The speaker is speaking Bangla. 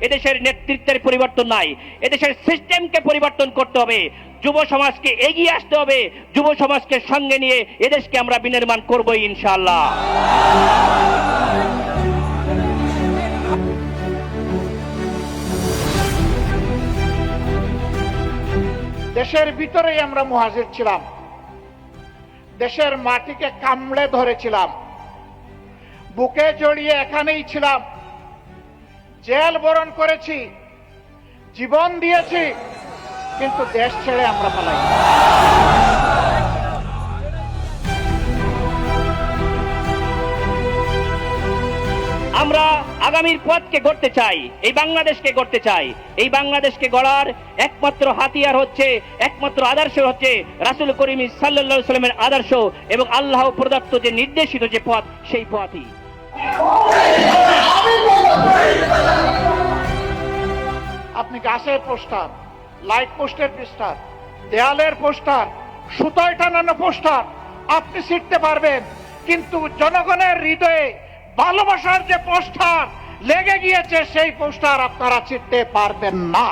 এদেশের নেতৃত্বের পরিবর্তন নাই। এদেশের সিস্টেমকে পরিবর্তন করতে হবে। যুব সমাজকে এগিয়ে আসতে হবে। যুব সমাজকে সঙ্গে নিয়ে এদেশকে আমরা বিনির্মাণ করবই ইনশাআল্লাহ। দেশের ভিতরেই আমরা মুহাজির ছিলাম। দেশের মাটিকে কামড়ে ধরেছিলাম। বুকে জড়িয়ে এখানেই ছিলাম। জেল বরণ করেছি, জীবন দিয়েছি, কিন্তু দেশ ছেড়ে আমরা পালাই আমরা আগামীর পথকে গড়তে চাই, এই বাংলাদেশকে গড়তে চাই। এই বাংলাদেশকে গড়ার একমাত্র হাতিয়ার হচ্ছে, একমাত্র আদর্শ হচ্ছে রাসুল করিম সাল্লাল্লাহু সাল্লামের আদর্শ এবং আল্লাহ প্রদত্ত যে নির্দেশিত যে পথ, সেই পথই। আপনি গাছের পোস্টার লাইট পোস্টের পোস্টার দেয়ালের পোস্টার, সুতোয় টানানো পোস্টার, আপনি ছিটতে পারবেন, কিন্তু জনগণের হৃদয়ে ভালোবাসার যে পোস্টার লেগে গিয়েছে, সেই পোস্টার আপনারা ছিটতে পারবেন না।